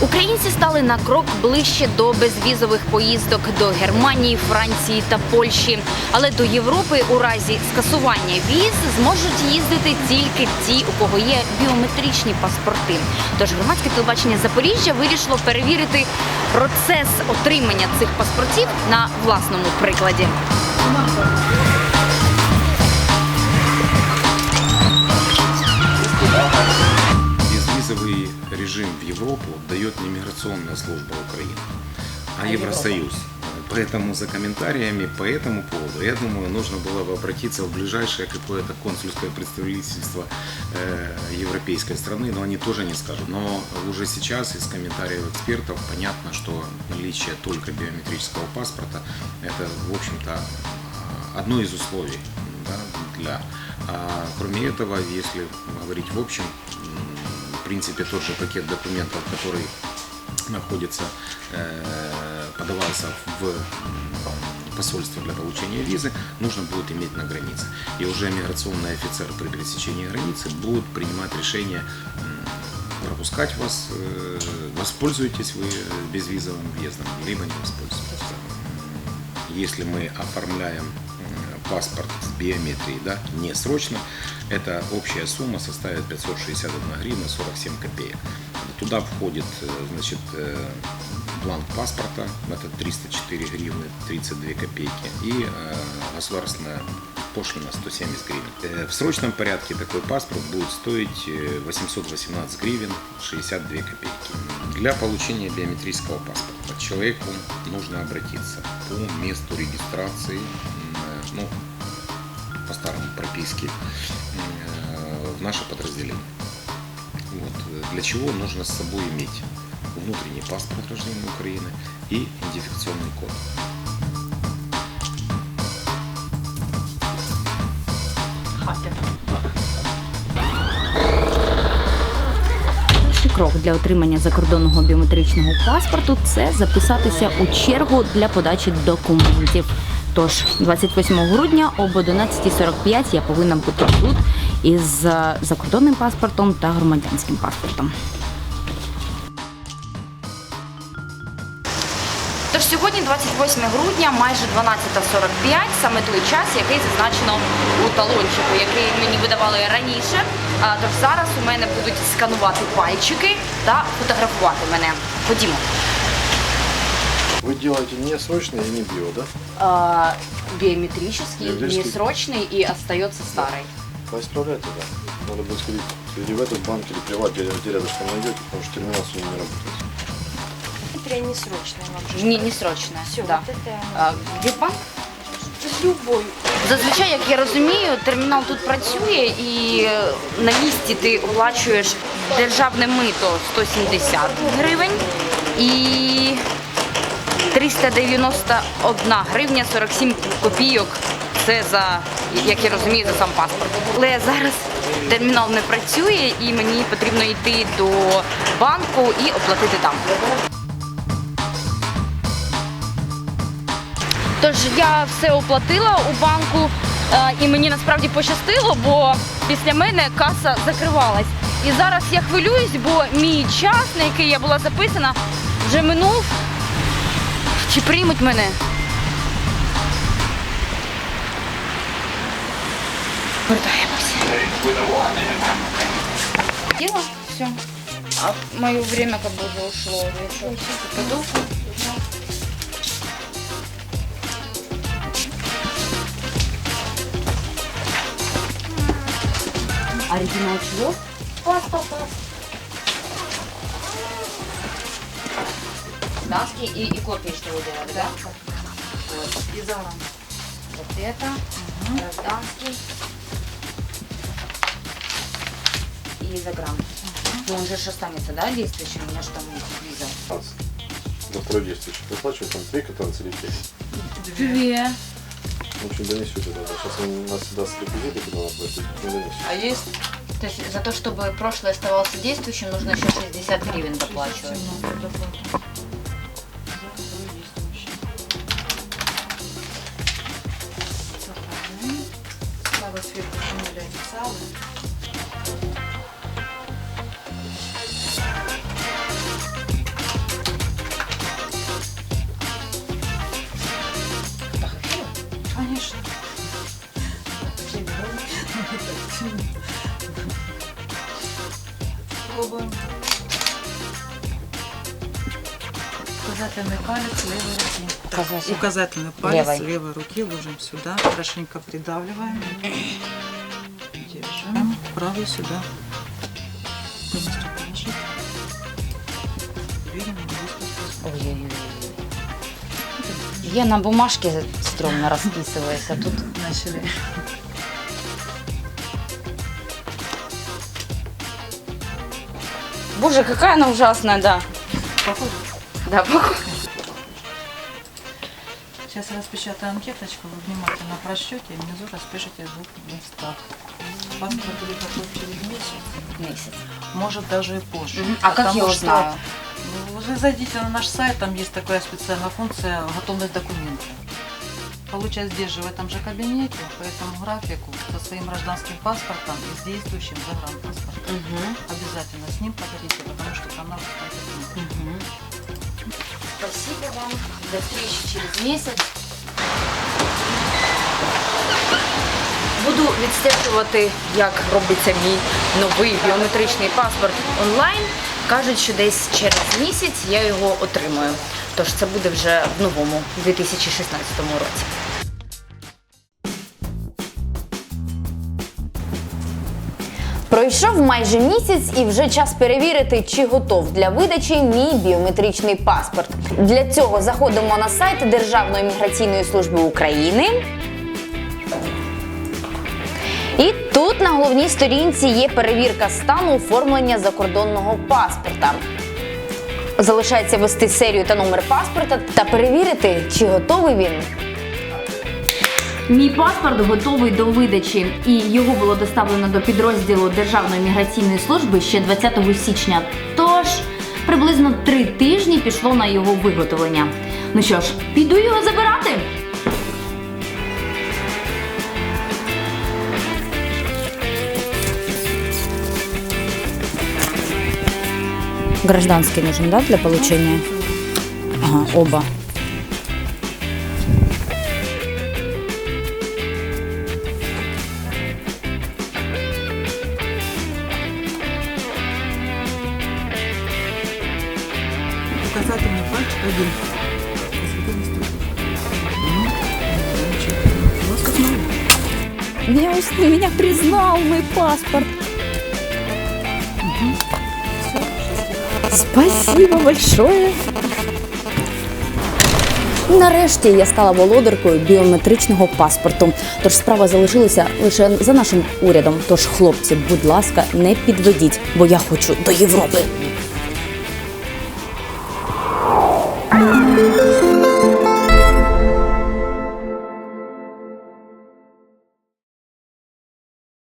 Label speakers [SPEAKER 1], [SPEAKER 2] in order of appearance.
[SPEAKER 1] Українці стали на крок ближче до безвізових поїздок до Германії, Франції та Польщі. Але до Європи у разі скасування віз зможуть їздити тільки ті, у кого є біометричні паспорти. Тож громадське телебачення Запоріжжя вирішило перевірити процес отримання цих паспортів на власному прикладі.
[SPEAKER 2] Режим в Европу дает не миграционная служба Украины, а Евросоюз. Поэтому за комментариями по этому поводу, я думаю, нужно было бы обратиться в ближайшее какое-то консульское представительство э, европейской страны, но они тоже не скажут. Но уже сейчас из комментариев экспертов понятно, что наличие только биометрического паспорта – это, в общем-то, одно из условий да, для. А кроме этого, если говорить в общем, принципе, тот же пакет документов, который находится, э, подавался в посольство для получения визы, нужно будет иметь на границе. И уже миграционный офицер при пересечении границы будет принимать решение пропускать вас, э, воспользуетесь вы безвизовым въездом, либо не воспользуетесь. Если мы оформляем паспорт с биометрией, да, не срочно, эта общая сумма составит 561 гривна 47 копеек. Туда входит, э, значит, э, бланк паспорта, это 304 гривны 32 копейки, и э, государственная пошлина 170 гривен. В срочном порядке такой паспорт будет стоить э, 818 гривен 62 копейки. Для получения биометрического паспорта человеку нужно обратиться по месту регистрации, ну, по старому прописке, э, в наше подразделение. Вот. э, Для чего нужно с собой иметь внутренний паспорт гражданина Украины и идентификационный код.
[SPEAKER 1] Перший крок для отримання закордонного біометричного паспорту це записатися у чергу для подачі документів. Тож 28 грудня об 11.45 я повинна бути тут із е, закордонним паспортом та громадянським паспортом. Тож сьогодні, 28 грудня, майже 12.45, саме той час, який зазначено у талончику, який мені видавали раніше. Тож зараз у мене будуть сканувати пальчики та фотографувати мене. Ходімо.
[SPEAKER 3] Вы делаете не срочный и не био, да?
[SPEAKER 1] А, биометрический,
[SPEAKER 3] Биометрический.
[SPEAKER 1] несрочный и остается старый.
[SPEAKER 3] Поисправляйте, да. Надо будет сходить или в этот банк, или приват, где, где рядышком найдете, потому что терминал сегодня не работает.
[SPEAKER 4] Это не срочно вам же.
[SPEAKER 1] Не, несрочное.
[SPEAKER 4] Все,
[SPEAKER 1] да.
[SPEAKER 4] вот это
[SPEAKER 1] А, где банк?
[SPEAKER 4] с любой.
[SPEAKER 1] Зазвичай, як я розумію, термінал тут працює і е, на місці ти оплачуєш державне мито 170 гривень і 391 гривня 47 копійок. Це за, як я розумію, за сам паспорт. Але зараз термінал не працює і мені потрібно йти до банку і оплатити там. Тож я все оплатила у банку, е, і мені насправді пощастило, бо після мене каса закривалась. І зараз я хвилююсь, бо мій час, на який я була записана, вже минув. Чи приймуть мене? Вертаємося. Дело? Все. А мое время как бы уже ушло. Я что, пойду? Оригинал чего? Данский и, и копии, что вы делали, да? Вот. Вот это. Гражданский. И заграм. Ну, он же останется, да, действующим? У меня же там виза.
[SPEAKER 3] На второй действующий. Выплачивать там три канцелярии.
[SPEAKER 1] Две.
[SPEAKER 3] В общем, донесете тогда. Сейчас он нас даст реквизиты, куда надо. Не донесете.
[SPEAKER 4] А есть?
[SPEAKER 1] То есть за то, чтобы прошлый оставался действующим, нужно еще 60 гривен доплачивать.
[SPEAKER 5] Пробуем. Указательный палец левой руки.
[SPEAKER 1] Указательный.
[SPEAKER 5] Указательный палец
[SPEAKER 1] Левой.
[SPEAKER 5] левой. руки ложим сюда, хорошенько придавливаем. Держим. Правый сюда. Полностью положить. Видим, здесь
[SPEAKER 1] Ой-ой-ой. Я на бумажке стрёмно расписываюсь, а тут...
[SPEAKER 5] начали.
[SPEAKER 1] Боже, какая она ужасная, да.
[SPEAKER 5] Похоже.
[SPEAKER 1] Да, похоже.
[SPEAKER 5] Сейчас распечатаю анкеточку, вы внимательно прочтете и внизу распишите в двух листах. Паспорт будет готов через месяц,
[SPEAKER 1] Месяц.
[SPEAKER 5] может даже и позже.
[SPEAKER 1] Мгм. А как я узнаю?
[SPEAKER 5] Вы зайдите на наш сайт, там есть такая специальная функция «Готовность документов» Получать здесь же, в этом же кабинете, по этому графику, со своим гражданским паспортом и с действующим загранпаспортом.
[SPEAKER 1] Угу.
[SPEAKER 5] Обязательно с ним подойдите, потому что канал
[SPEAKER 1] Угу. Спасибо вам. До встречи через месяц. Буду відстежувати, як робиться мій новий біометричний паспорт онлайн. Кажуть, що десь через місяць я його отримаю. Тож це буде вже в новому 2016 році. Пройшов майже місяць і вже час перевірити, чи готов для видачі мій біометричний паспорт. Для цього заходимо на сайт Державної міграційної служби України. Тут на головній сторінці є перевірка стану оформлення закордонного паспорта. Залишається ввести серію та номер паспорта та перевірити, чи готовий він. Мій паспорт готовий до видачі, і його було доставлено до підрозділу Державної міграційної служби ще 20 січня. Тож приблизно три тижні пішло на його виготовлення. Ну що ж, піду його забирати. Гражданский нужен, да, для получения? Ага, оба.
[SPEAKER 5] Указательный пальчик один.
[SPEAKER 1] Меня, меня признал мой паспорт. Спасибо большое. Нарешті я стала володаркою біометричного паспорту. Тож справа залишилася лише за нашим урядом. Тож, хлопці, будь ласка, не підведіть, бо я хочу до Європи.